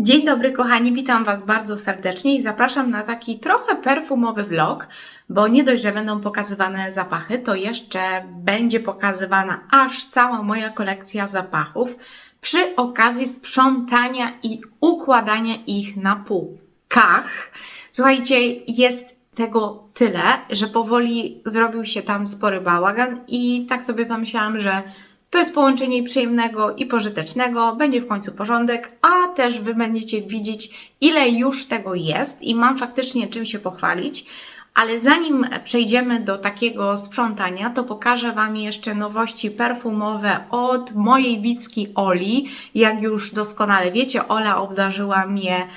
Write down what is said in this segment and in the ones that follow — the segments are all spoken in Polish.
Dzień dobry, kochani, witam Was bardzo serdecznie i zapraszam na taki trochę perfumowy vlog, bo nie dość, że będą pokazywane zapachy, to jeszcze będzie pokazywana aż cała moja kolekcja zapachów przy okazji sprzątania i układania ich na półkach. Słuchajcie, jest tego tyle, że powoli zrobił się tam spory bałagan i tak sobie pomyślałam, że to jest połączenie przyjemnego i pożytecznego, będzie w końcu porządek, a też Wy będziecie widzieć, ile już tego jest i mam faktycznie czym się pochwalić. Ale zanim przejdziemy do takiego sprzątania, to pokażę Wam jeszcze nowości perfumowe od mojej Wicki Oli. Jak już doskonale wiecie, Ola obdarzyła mnie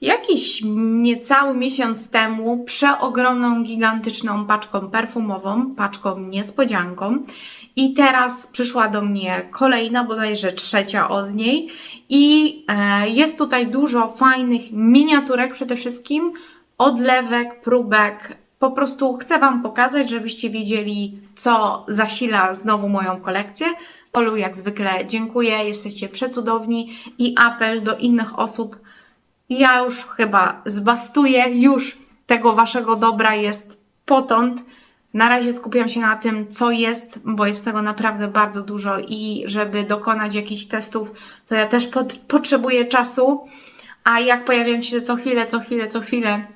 jakiś niecały miesiąc temu przeogromną, gigantyczną paczką perfumową, paczką niespodzianką. I teraz przyszła do mnie kolejna, bodajże trzecia od niej. I e, jest tutaj dużo fajnych miniaturek przede wszystkim, odlewek, próbek. Po prostu chcę Wam pokazać, żebyście wiedzieli, co zasila znowu moją kolekcję. Olu, jak zwykle dziękuję, jesteście przecudowni i apel do innych osób. Ja już chyba zbastuję, już tego Waszego dobra jest potąd. Na razie skupiam się na tym, co jest, bo jest tego naprawdę bardzo dużo i żeby dokonać jakichś testów, to ja też pot- potrzebuję czasu. A jak pojawiają się co chwilę, co chwilę, co chwilę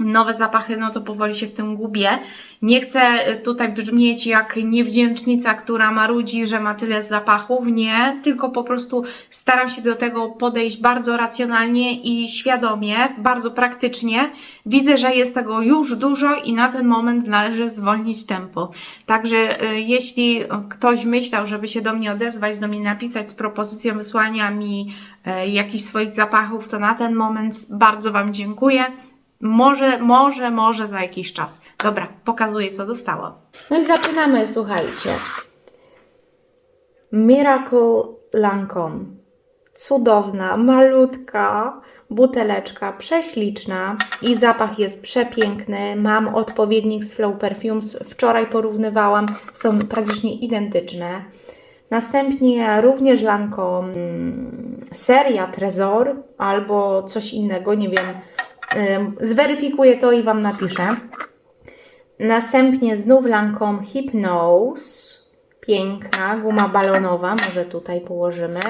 nowe zapachy, no to powoli się w tym gubię. Nie chcę tutaj brzmieć jak niewdzięcznica, która marudzi, że ma tyle zapachów. Nie, tylko po prostu staram się do tego podejść bardzo racjonalnie i świadomie, bardzo praktycznie. Widzę, że jest tego już dużo i na ten moment należy zwolnić tempo. Także y, jeśli ktoś myślał, żeby się do mnie odezwać, do mnie napisać z propozycją wysłania mi y, jakichś swoich zapachów, to na ten moment bardzo Wam dziękuję. Może, może, może za jakiś czas. Dobra, pokazuję, co dostałam. No i zaczynamy, słuchajcie. Miracle Lancome. Cudowna, malutka buteleczka, prześliczna i zapach jest przepiękny. Mam odpowiednik z Flow Perfumes. Wczoraj porównywałam, są praktycznie identyczne. Następnie również Lancome mm, seria Trezor albo coś innego, nie wiem. Zweryfikuję to i Wam napiszę. Następnie znów Lancome Hypnose. Piękna, guma balonowa, może tutaj położymy.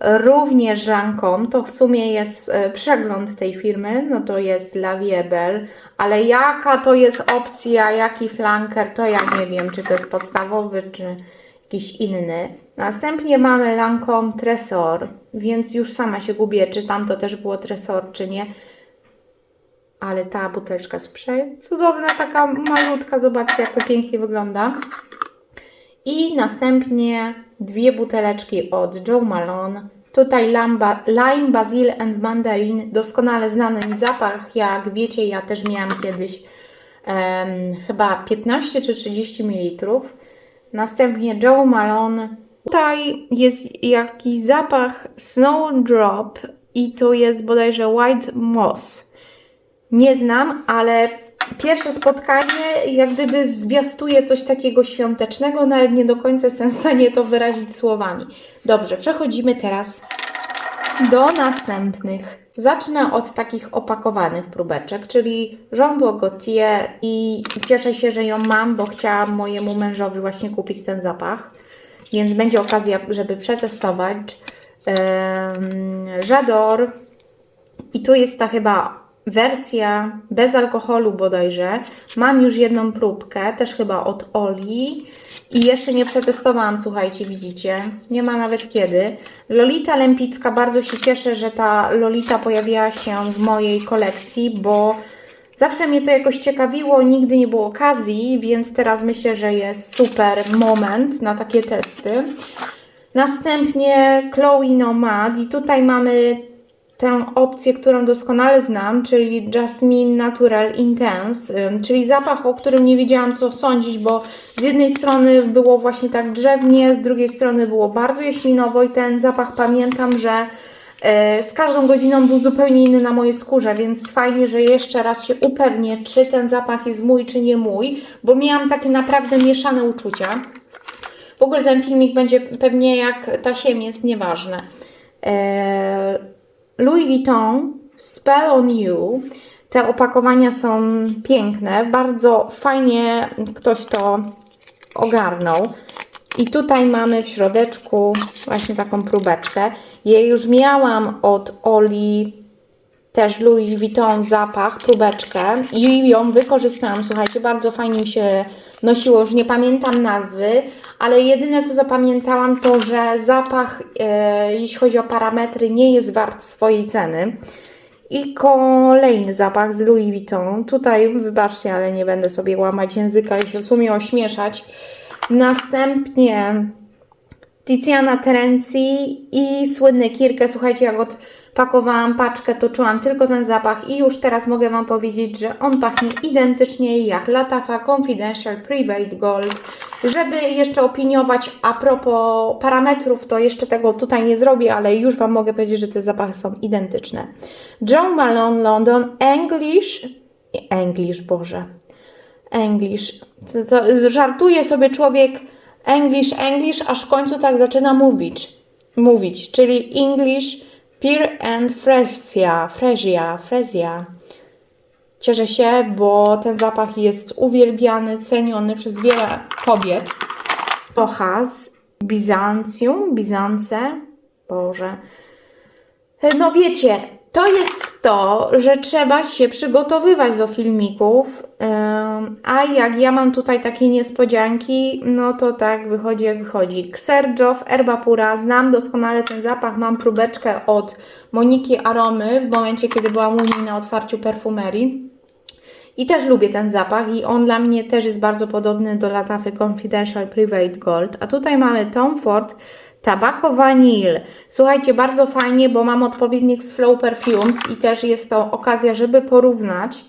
Również Lancome, to w sumie jest e, przegląd tej firmy, no to jest La Wiebel, ale jaka to jest opcja, jaki flanker, to ja nie wiem, czy to jest podstawowy, czy jakiś inny. Następnie mamy Lancome Tresor, więc już sama się gubię, czy tam to też było Tresor, czy nie. Ale ta buteleczka jest cudowna, taka malutka, zobaczcie jak to pięknie wygląda. I następnie dwie buteleczki od Joe Malone. Tutaj lamba, lime, basil and mandarin. Doskonale znany mi zapach. Jak wiecie, ja też miałam kiedyś em, chyba 15 czy 30 ml. Następnie Joe Malone. Tutaj jest jakiś zapach Snowdrop i tu jest bodajże White Moss. Nie znam, ale pierwsze spotkanie jak gdyby zwiastuje coś takiego świątecznego, nawet nie do końca jestem w stanie to wyrazić słowami. Dobrze, przechodzimy teraz do następnych. Zacznę od takich opakowanych próbeczek, czyli Jean Gaultier i cieszę się, że ją mam, bo chciałam mojemu mężowi właśnie kupić ten zapach, więc będzie okazja, żeby przetestować. Um, i tu jest ta chyba wersja bez alkoholu bodajże. Mam już jedną próbkę, też chyba od Oli. I jeszcze nie przetestowałam, słuchajcie, widzicie. Nie ma nawet kiedy. Lolita Lempicka, bardzo się cieszę, że ta Lolita pojawiła się w mojej kolekcji, bo zawsze mnie to jakoś ciekawiło, nigdy nie było okazji, więc teraz myślę, że jest super moment na takie testy. Następnie Chloe Nomad i tutaj mamy tę opcję, którą doskonale znam, czyli Jasmine Natural Intense, czyli zapach, o którym nie wiedziałam co sądzić, bo z jednej strony było właśnie tak drzewnie, z drugiej strony było bardzo jaśminowo i ten zapach pamiętam, że e, z każdą godziną był zupełnie inny na mojej skórze, więc fajnie, że jeszcze raz się upewnię, czy ten zapach jest mój, czy nie mój, bo miałam takie naprawdę mieszane uczucia. W ogóle ten filmik będzie pewnie jak tasiemiec, nieważne. Eee, Louis Vuitton Spell on You. Te opakowania są piękne, bardzo fajnie ktoś to ogarnął. I tutaj mamy w środeczku właśnie taką próbeczkę. Ja już miałam od Oli też Louis Vuitton zapach, próbeczkę i ją wykorzystałam. Słuchajcie, bardzo fajnie mi się nosiło, już nie pamiętam nazwy, ale jedyne co zapamiętałam to, że zapach, e, jeśli chodzi o parametry, nie jest wart swojej ceny. I kolejny zapach z Louis Vuitton. Tutaj, wybaczcie, ale nie będę sobie łamać języka i się w sumie ośmieszać. Następnie Tiziana Terenzi i słynny Kirkę. Słuchajcie, jak odpakowałam paczkę, to czułam tylko ten zapach i już teraz mogę Wam powiedzieć, że on pachnie identycznie jak Latafa Confidential Private Gold. Żeby jeszcze opiniować a propos parametrów, to jeszcze tego tutaj nie zrobię, ale już Wam mogę powiedzieć, że te zapachy są identyczne. Joe Malone London English English, Boże. English. To, to żartuje sobie człowiek English, English, aż w końcu tak zaczyna mówić. Mówić, czyli English, Peer and Fresia, Fresia, Fresia. Cieszę się, bo ten zapach jest uwielbiany, ceniony przez wiele kobiet. Kochas, Bizancjum, Bizance, Boże. No wiecie, to jest to, że trzeba się przygotowywać do filmików, a jak ja mam tutaj takie niespodzianki, no to tak wychodzi jak wychodzi. Xerjof, Erba Pura, znam doskonale ten zapach, mam próbeczkę od Moniki Aromy w momencie, kiedy byłam u niej na otwarciu perfumerii. I też lubię ten zapach i on dla mnie też jest bardzo podobny do Latafy Confidential Private Gold. A tutaj mamy Tom Ford Tabako Vanille. Słuchajcie, bardzo fajnie, bo mam odpowiednik z Flow Perfumes i też jest to okazja, żeby porównać.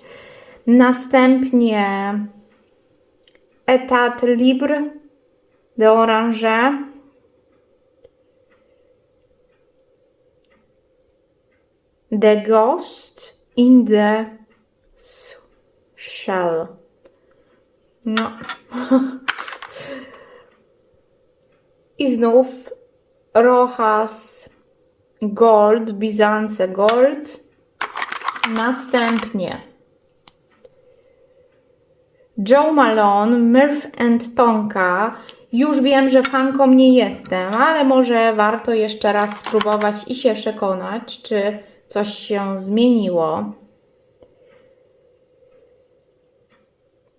Następnie Etat Libre de Orange. The Ghost in the Shell. No. I znów Rojas Gold, Bizance Gold. Następnie Joe Malone, Murph and Tonka. Już wiem, że fanką nie jestem, ale może warto jeszcze raz spróbować i się przekonać, czy coś się zmieniło.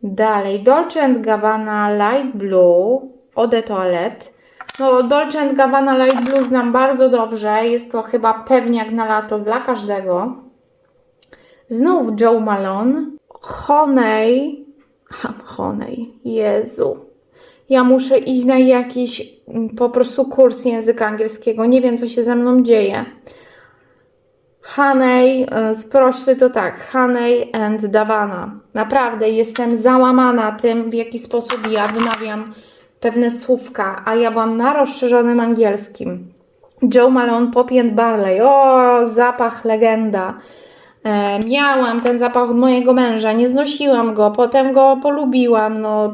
Dalej, Dolce Gabbana Light Blue Eau de Toilette. No, Dolce Gabbana Light Blue znam bardzo dobrze. Jest to chyba pewniak na lato dla każdego. Znów Joe Malone. Honey. Honey. Jezu. Ja muszę iść na jakiś mm, po prostu kurs języka angielskiego. Nie wiem, co się ze mną dzieje. Honey, y, sprośmy to tak, Honey and Davana. Naprawdę jestem załamana tym, w jaki sposób ja wymawiam pewne słówka, a ja byłam na rozszerzonym angielskim. Joe Malone, Poppy and Barley, o, zapach legenda. E, miałam ten zapach od mojego męża, nie znosiłam go, potem go polubiłam, no,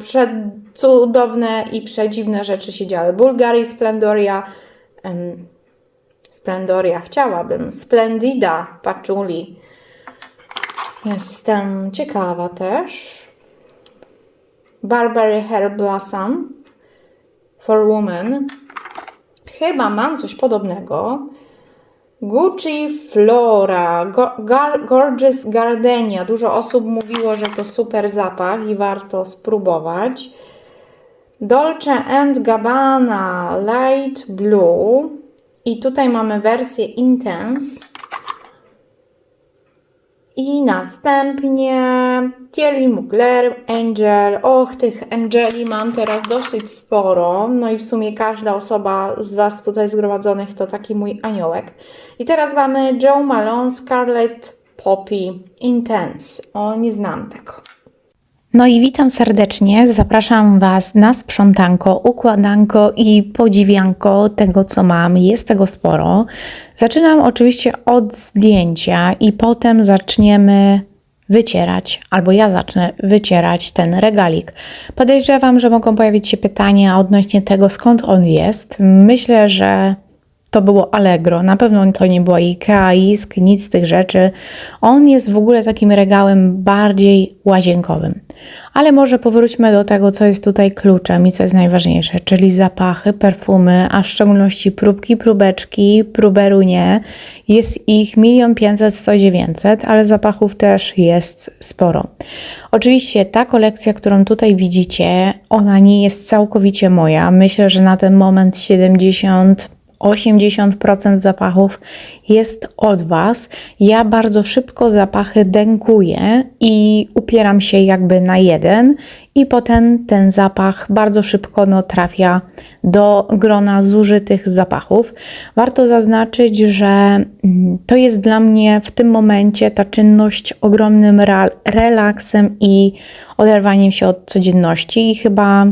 cudowne i przedziwne rzeczy się działy. Bulgari, Splendoria, em, Splendoria chciałabym, Splendida, Patchouli. Jestem ciekawa też. Barbary Hair Blossom for Women. Chyba mam coś podobnego. Gucci Flora, Go- Gorgeous Gardenia. Dużo osób mówiło, że to super zapach i warto spróbować. Dolce and Gabbana Light Blue. I tutaj mamy wersję Intense. I następnie Thierry Mugler, Angel. Och, tych Angeli mam teraz dosyć sporo. No i w sumie każda osoba z Was tutaj zgromadzonych to taki mój aniołek. I teraz mamy Joe Malone, Scarlet Poppy Intense. O, nie znam tego. No i witam serdecznie. Zapraszam Was na sprzątanko, układanko i podziwianko tego, co mam. Jest tego sporo. Zaczynam oczywiście od zdjęcia i potem zaczniemy wycierać, albo ja zacznę wycierać ten regalik. Podejrzewam, że mogą pojawić się pytania odnośnie tego, skąd on jest. Myślę, że to było Allegro. Na pewno to nie była IKEA, ISK, nic z tych rzeczy. On jest w ogóle takim regałem bardziej łazienkowym. Ale może powróćmy do tego, co jest tutaj kluczem i co jest najważniejsze, czyli zapachy, perfumy, a w szczególności próbki, próbeczki, próberu nie. Jest ich milion pięćset, sto dziewięćset, ale zapachów też jest sporo. Oczywiście ta kolekcja, którą tutaj widzicie, ona nie jest całkowicie moja. Myślę, że na ten moment 70 80% zapachów jest od Was. Ja bardzo szybko zapachy dękuję i upieram się jakby na jeden, i potem ten zapach bardzo szybko no, trafia do grona zużytych zapachów. Warto zaznaczyć, że mm, to jest dla mnie w tym momencie ta czynność ogromnym relaksem i oderwaniem się od codzienności, i chyba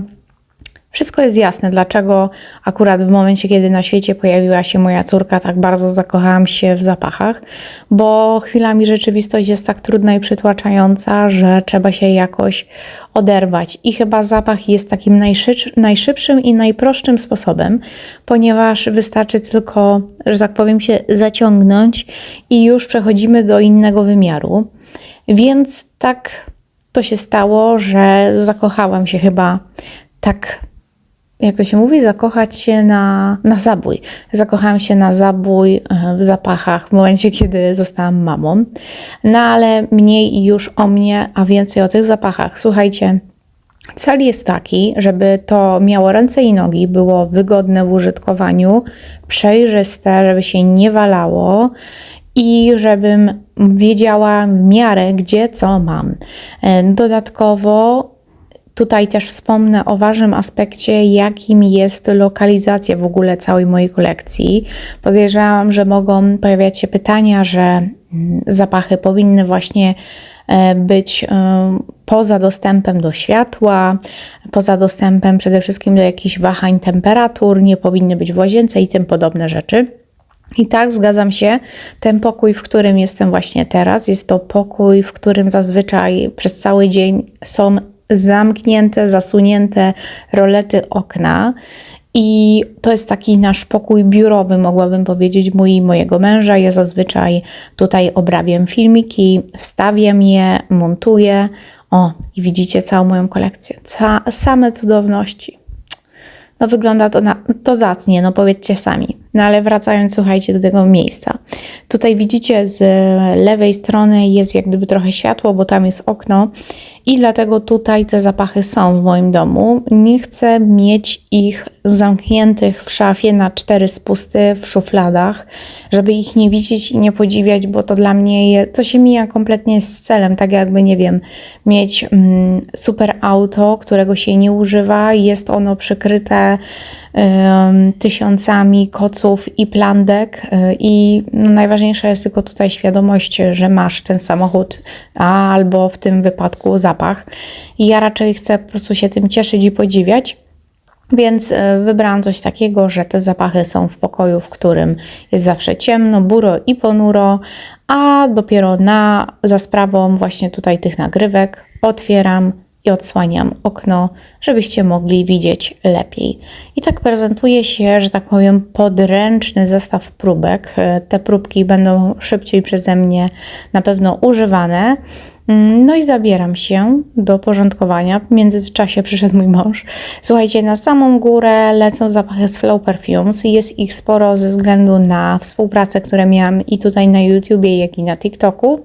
wszystko jest jasne, dlaczego akurat w momencie, kiedy na świecie pojawiła się moja córka, tak bardzo zakochałam się w zapachach, bo chwilami rzeczywistość jest tak trudna i przytłaczająca, że trzeba się jakoś oderwać. I chyba zapach jest takim najszybszym i najprostszym sposobem, ponieważ wystarczy tylko, że tak powiem, się zaciągnąć i już przechodzimy do innego wymiaru. Więc tak to się stało, że zakochałam się chyba tak jak to się mówi, zakochać się na, na zabój. Zakochałam się na zabój e, w zapachach w momencie, kiedy zostałam mamą. No ale mniej już o mnie, a więcej o tych zapachach. Słuchajcie, Cel jest taki, żeby to miało ręce i nogi, było wygodne w użytkowaniu, przejrzyste, żeby się nie walało i żebym wiedziała w miarę, gdzie co mam. E, dodatkowo Tutaj też wspomnę o ważnym aspekcie, jakim jest lokalizacja w ogóle całej mojej kolekcji. Podejrzewam, że mogą pojawiać się pytania, że mm, zapachy powinny właśnie e, być e, poza dostępem do światła, poza dostępem przede wszystkim do jakichś wahań temperatur, nie powinny być w łazience i tym podobne rzeczy. I tak, zgadzam się. Ten pokój, w którym jestem właśnie teraz, jest to pokój, w którym zazwyczaj przez cały dzień są zamknięte, zasunięte rolety okna. I to jest taki nasz pokój biurowy, mogłabym powiedzieć, mój i mojego męża. Ja zazwyczaj tutaj obrabiam filmiki, wstawiam je, montuję. O, i widzicie całą moją kolekcję. Ca same cudowności. No wygląda to, na, to zacnie, no powiedzcie sami. No ale wracając, słuchajcie, do tego miejsca. Tutaj widzicie z lewej strony jest jak gdyby trochę światło, bo tam jest okno i dlatego tutaj te zapachy są w moim domu. Nie chcę mieć ich zamkniętych w szafie na cztery spusty w szufladach, żeby ich nie widzieć i nie podziwiać, bo to dla mnie je, to się mija kompletnie z celem, tak jakby nie wiem, mieć mm, super auto, którego się nie używa, jest ono przykryte tysiącami koców i plandek y, i no, najważniejsza jest tylko tutaj świadomość, że masz ten samochód, albo w tym wypadku zapach. I ja raczej chcę po prostu się tym cieszyć i podziwiać. Więc y, wybrałam coś takiego, że te zapachy są w pokoju, w którym jest zawsze ciemno, buro i ponuro, a dopiero na, za sprawą właśnie tutaj tych nagrywek otwieram i odsłaniam okno, żebyście mogli widzieć lepiej. I tak prezentuje się, że tak powiem, podręczny zestaw próbek. Te próbki będą szybciej przeze mnie na pewno używane. Mm, no i zabieram się do porządkowania. W międzyczasie przyszedł mój mąż. Słuchajcie, na samą górę lecą zapachy z Flow Perfumes i jest ich sporo ze względu na współpracę, które miałam i tutaj na YouTubie, jak i na TikToku.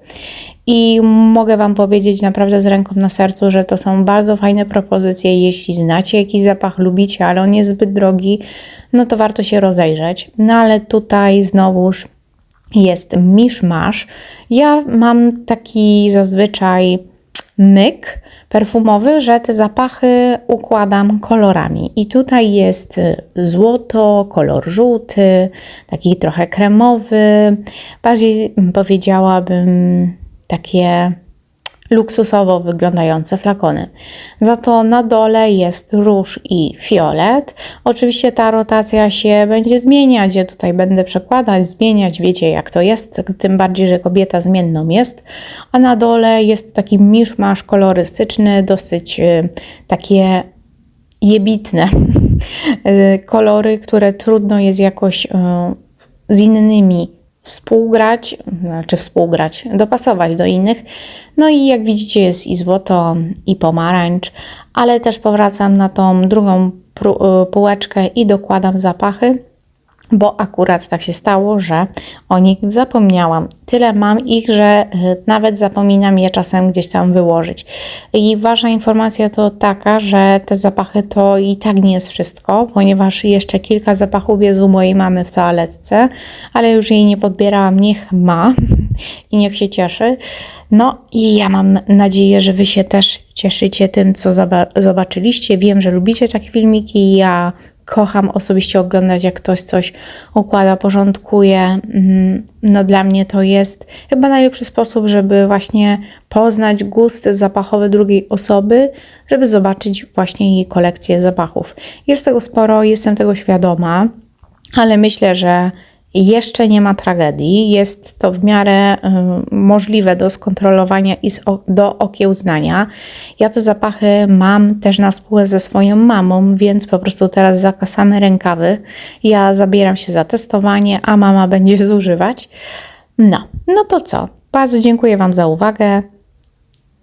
I mogę Wam powiedzieć naprawdę z ręką na sercu, że to są bardzo fajne propozycje. Jeśli znacie jakiś zapach, lubicie, ale on jest zbyt drogi, no to warto się rozejrzeć. No ale tutaj znowuż jest miszmasz. Ja mam taki zazwyczaj myk perfumowy, że te zapachy układam kolorami. I tutaj jest złoto, kolor żółty, taki trochę kremowy, bardziej powiedziałabym takie luksusowo wyglądające flakony. Za to na dole jest róż i fiolet. Oczywiście ta rotacja się będzie zmieniać. Ja tutaj będę przekładać, zmieniać. Wiecie jak to jest, tym bardziej, że kobieta zmienną jest. A na dole jest taki miszmasz kolorystyczny, dosyć y, takie jebitne y, kolory, które trudno jest jakoś y, z innymi współgrać, znaczy współgrać, dopasować do innych. No i jak widzicie jest i złoto, i pomarańcz, ale też powracam na tą drugą y, półeczkę i dokładam zapachy, bo akurat tak się stało, że o nich zapomniałam. Tyle mam ich, że y, nawet zapominam je czasem gdzieś tam wyłożyć. I ważna informacja to taka, że te zapachy to i tak nie jest wszystko, ponieważ jeszcze kilka zapachów jest u mojej mamy w toaletce, ale już jej nie podbierałam, niech ma i niech się cieszy. No i ja mam nadzieję, że Wy się też cieszycie tym, co zoba- zobaczyliście. Wiem, że lubicie takie filmiki. Ja kocham osobiście oglądać, jak ktoś coś układa, porządkuje. Mm, No dla mnie to jest chyba najlepszy sposób, żeby właśnie poznać gusty zapachowe drugiej osoby, żeby zobaczyć właśnie jej kolekcję zapachów. Jest tego sporo, jestem tego świadoma, ale myślę, że jeszcze nie ma tragedii. Jest to w miarę y, możliwe do skontrolowania i do okiełznania. Ja te zapachy mam też na spółę ze swoją mamą, więc po prostu teraz zakasamy rękawy. Ja zabieram się za testowanie, a mama będzie zużywać. No, no to co? Bardzo dziękuję Wam za uwagę.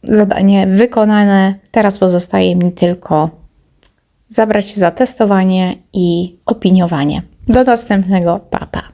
Zadanie wykonane. Teraz pozostaje mi tylko zabrać się za testowanie i opiniowanie. Do następnego. Pa, pa.